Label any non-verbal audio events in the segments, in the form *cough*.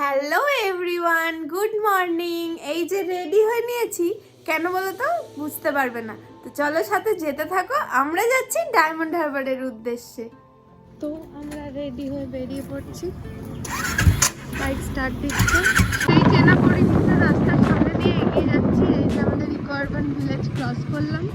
Hello everyone good morning এই যে ready হয়ে নিয়েছি, কেন বলো তো? বুঝতে পারবে না। তো চলো সাথে যেতে থাকো। আমরা যাচ্ছি ডায়মন্ড হারবারের উদ্দেশ্যে। তো আমরা রেডি হয়ে বেরিয়ে পড়ছি। বাইক স্টার্ট দিচ্ছে। এই চেনা পরিচিত রাস্তার সামনে দিয়ে এগিয়ে যাচ্ছি। এই যে আমাদের ইকো ভিলেজ ক্রস করলাম।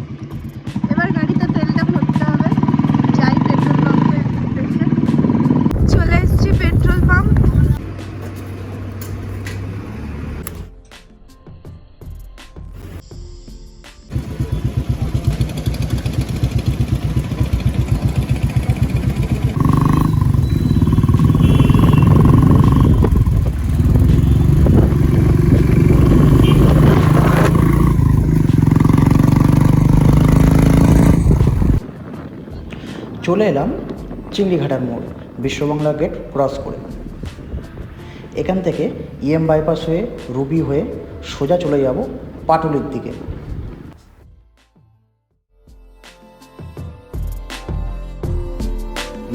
চলে এলাম চিংড়িঘাটার মোড়, বিশ্ববাংলা গেট ক্রস করে। এখান থেকে ইএম বাইপাস হয়ে, রুবি হয়ে সোজা চলে যাব পাটুলির দিকে।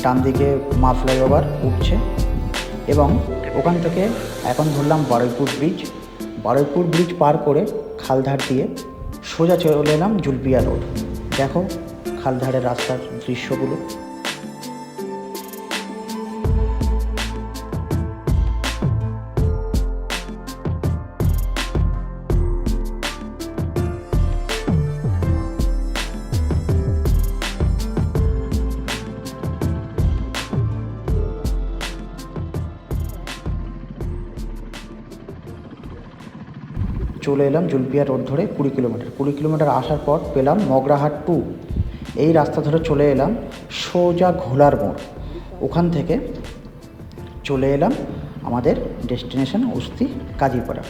ডান দিকে মা ফ্লাইওভার উঠছে এবং ওখান থেকে এখন ধরলাম বারুইপুর ব্রিজ। বারুইপুর ব্রিজ পার করে খালধার দিয়ে সোজা চলে এলাম জুলপিয়া রোড। দেখো খালধারের রাস্তার দৃশ্যগুলো। চলে এলাম জুলপিয়া রোড ধরে কুড়ি কিলোমিটার। কুড়ি কিলোমিটার আসার পর পেলাম মগরাহাট টু এই রাস্তা ধরে চলে এলাম সোজা ঘোলার মোড়। ওখান থেকে চলে এলাম আমাদের ডেস্টিনেশন উস্তি কাজীপাড়া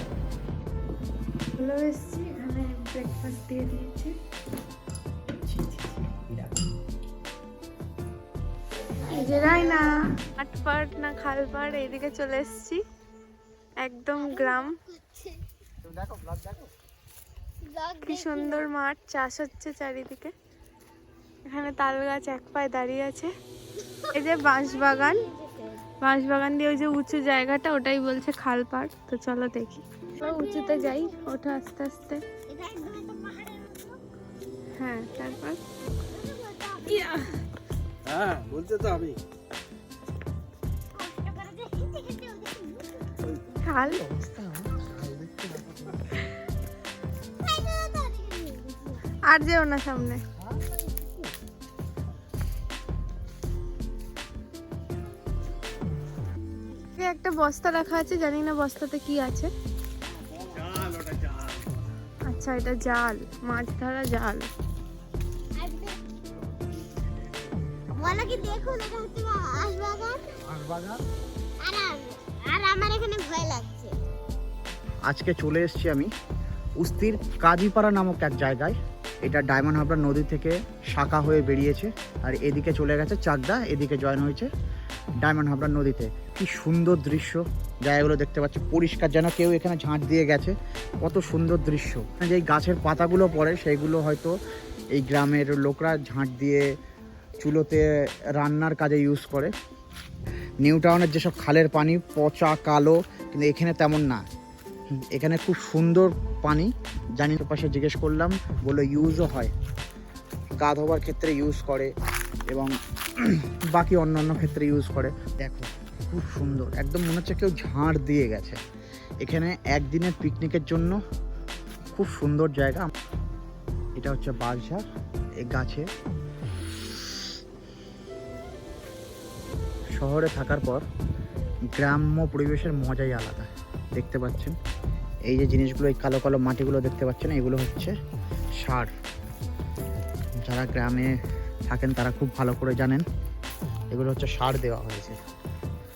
না আটপাট না খালপাড় এইদিকে চলে এসেছি। একদম গ্রাম। কি সুন্দর মাঠ চাষ হচ্ছে চারিদিকে। এখানে তাল গাছ এক পায়ে দাঁড়িয়ে আছে। এই যে বাঁশ বাগান। বাঁশ বাগান দিয়ে ওই যে উঁচু জায়গাটা ওটাই বলছে খাল খালপাড় তো চলো দেখি। উঁচুতে যাই ওঠো আস্তে আস্তে। হ্যাঁ তারপর? হ্যাঁ বলতে তো আমি। খাল? আর যেও না সামনে। একটা বস্তা রাখা আছে, জানি না বস্তাতে কি আছে। আচ্ছা এটা জাল, মাছ ধরা জাল। আজকে চলে এসেছি আমি উস্তির কাজীপাড়া নামক এক জায়গায়। এটা ডায়মন্ড হাবড়া নদী থেকে শাখা হয়ে বেরিয়েছে, আর এদিকে চলে গেছে চাকদা, এদিকে জয়েন হয়েছে ডায়মন্ড হাবড়া নদীতে। কি সুন্দর দৃশ্য। জায়গাগুলো দেখতে পাচ্ছি, পরিষ্কার যেন কেউ এখানে ঝাঁট দিয়ে গেছে। কত সুন্দর দৃশ্য। যে গাছের পাতাগুলো পড়ে সেইগুলো হয়তো এই গ্রামের লোকরা ঝাঁট দিয়ে চুলোতে রান্নার কাজে ইউজ করে। নিউ টাউনের যেসব খালের পানি, পচা, কালো, কিন্তু এখানে তেমন না। এখানে খুব সুন্দর পানি। জানি পাশে জিজ্ঞেস করলাম, বলল ইউজও হয়। গা ধোবার ক্ষেত্রে ইউজ করে এবং *clears throat* বাকি অন্য অন্য ক্ষেত্রে ইউজ করে। দেখো, খুব সুন্দর। একদম মনে হচ্ছে কেউ ঝাড় দিয়ে গেছে। এখানে একদিনের পিকনিকের জন্য খুব সুন্দর জায়গা। এটা হচ্ছে এই গাছে। শহরে থাকার পর গ্রাম্য পরিবেশের মজাই আলাদা, দেখতে পাচ্ছেন? এই যে জিনিসগুলো, এই কালো কালো মাটিগুলো দেখতে পাচ্ছেন, এগুলো হচ্ছে সার। যারা গ্রামে থাকেন, তারা খুব ভালো করে জানেন। এগুলো হচ্ছে সার দেওয়া হয়েছে।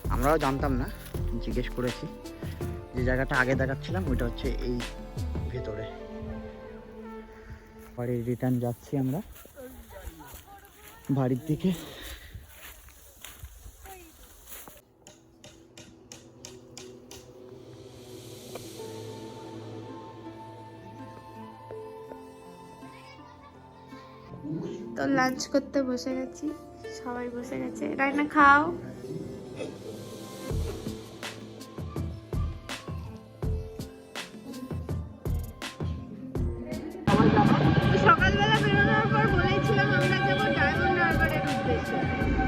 আমরাও জানতাম না, জিজ্ঞেস করেছি। যে জায়গাটা আগে দেখাচ্ছিলাম, ওইটা হচ্ছে এই ভেতরে। বাড়ির রিটার্ন যাচ্ছি আমরা। বাড়ির দিকে। লাঞ্চ করতে বসে গেছি। সবাই বসে গেছে। রায়না খাও। সকালবেলা বেরোনোর পর ডায়মন্ড হারবারের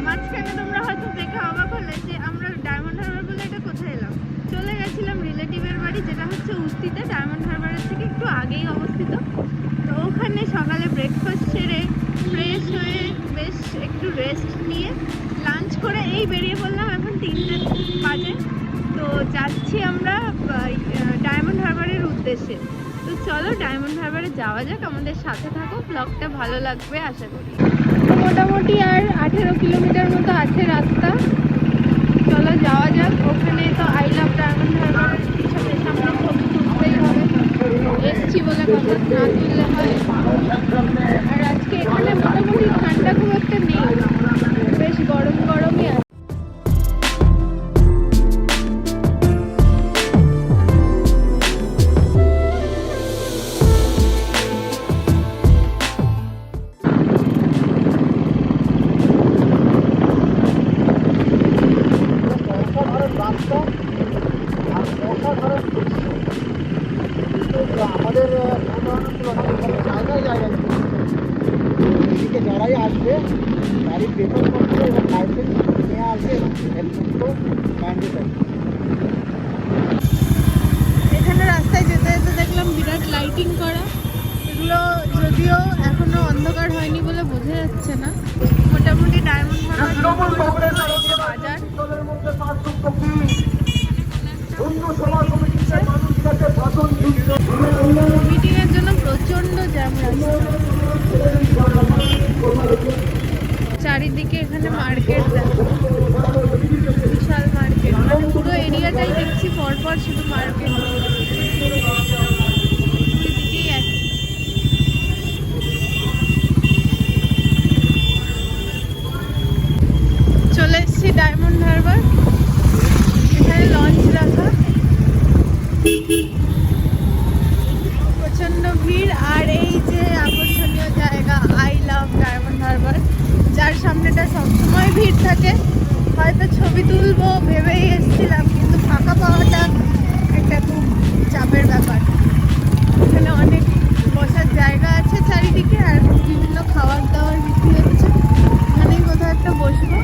মাঝখানে তোমরা হয়তো দেখে অবাক হলে যে আমরা ডায়মন্ড হারবার বলে এটা কোথায় এলাম? চলে গেছিলাম রিলেটিভের বাড়ি, যেটা হচ্ছে উস্তিতে ডায়মন্ড হারবারের থেকে একটু আগেই অবস্থিত। তো ওখানে সকালে ব্রেক একটু রেস্ট নিয়ে লাঞ্চ করে এই বেরিয়ে পড়লাম এখন তিনটে বাজে। তো যাচ্ছি আমরা ডায়মন্ড হারবারের উদ্দেশ্যে। তো চলো ডায়মন্ড হারবারে যাওয়া যাক, আমাদের সাথে থাকো ব্লগটা ভালো লাগবে আশা করি। মোটামুটি আর আঠেরো কিলোমিটার মতো আছে রাস্তা। চলো যাওয়া যাক, ওখানে তো আই লাভ ডায়মন্ড হারবারের পিছনে সামনে ছবি তুলতেই হবে। এসছি বলে কথা না তুললে হয়। আর মোটামুটি ঠান্ডা খুব একটা নেই। আসবে গাড়ির পেপারপত্র এবং লাইসেন্স নিয়ে আসবে এবং হেলমেট তো ম্যান্ডেটারি এখানে রাস্তায় যেতে যেতে দেখলাম বিরাট লাইটিং করা। এগুলো যদিও এখনও অন্ধকার হয়নি বলে বোঝা যাচ্ছে না। মোটামুটি ডায়মন্ড বাজার। মিটিং এর জন্য প্রচণ্ড জ্যাম রাস্তা। চারিদিকে এখানে মার্কেট বিশাল মার্কেট মানে পুরো এরিয়াটাই দেখছি পরপর শুধু মার্কেট দুদিকেই এক চলে এসেছি ডায়মন্ড হারবার এখানে লঞ্চ রাখা প্রচণ্ড ভিড় আর এই যে আকর্ষণীয় জায়গা আই লাভ ডায়মন্ড হারবার যার সামনেটা সবসময় ভিড় থাকে। হয়তো ছবি তুলবো ভেবেই এসেছিলাম কিন্তু ফাঁকা পাওয়াটা একটা খুব চাপের ব্যাপার এখানে অনেক বসার জায়গা আছে চারিদিকে আর বিভিন্ন খাবার দাবার বিক্রি হচ্ছে এখানেই কোথাও একটা বসবো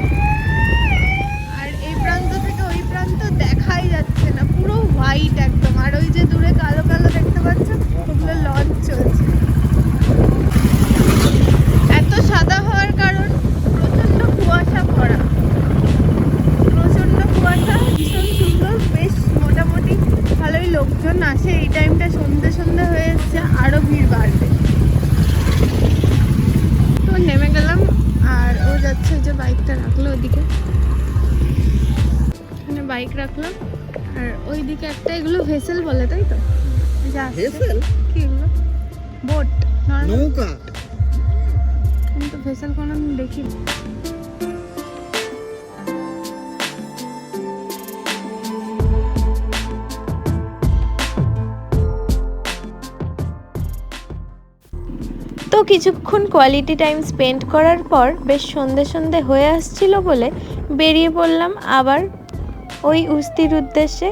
আর এই প্রান্ত থেকে ওই প্রান্ত দেখাই যাচ্ছে না পুরো হোয়াইট একদম আর ওই যে দূরে কালো কালো দেখতে পাচ্ছ ওগুলো লঞ্চ চলছে এত সাদা হওয়ার কারণ প্রচণ্ড কুয়াশা পড়া প্রচণ্ড কুয়াশা ভীষণ সুন্দর বেশ মোটামুটি ভালোই লোকজন আসে এই টাইমটা সন্ধে সন্ধে হয়ে এসছে আরও ভিড় বাড়বে তো নেমে গেলাম আর ও যাচ্ছে যে বাইকটা রাখল ওদিকে। এখানে বাইক রাখলাম আর ওইদিকে একটা এগুলো ভেসেল বলে তাই তো? ভেসেল? কি এগুলো? বোট নৌকা? আমি তো ভেসেল কোনো দেখিনি। তো কিছুক্ষণ কোয়ালিটি টাইম স্পেন্ড করার পর বেশ সন্ধে সন্ধে হয়ে আসছিল বলে বেরিয়ে পড়লাম আবার ওই উস্তির উদ্দেশ্যে।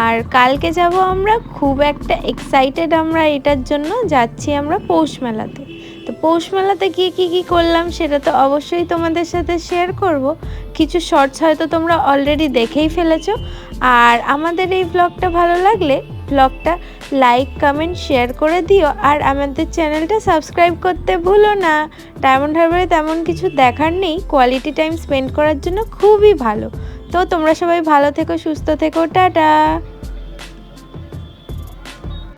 আর কালকে যাব আমরা খুব একটা এক্সাইটেড আমরা এটার জন্য যাচ্ছি আমরা পৌষ মেলাতে। তো পৌষ মেলাতে গিয়ে কী কী করলাম সেটা তো অবশ্যই তোমাদের সাথে শেয়ার করব। কিছু শর্টস হয়তো তোমরা অলরেডি দেখেই ফেলেছো। আর আমাদের এই ব্লগটা ভালো লাগলে ব্লগটা লাইক, কমেন্ট, শেয়ার করে দিও। আর আমাদের চ্যানেলটা সাবস্ক্রাইব করতে ভুলো না। ডায়মন্ড হারবারে তেমন কিছু দেখার নেই। কোয়ালিটি টাইম স্পেন্ড করার জন্য খুবই ভালো। তো তোমরা সবাই ভালো থেকো, সুস্থ থেকো, টাটা।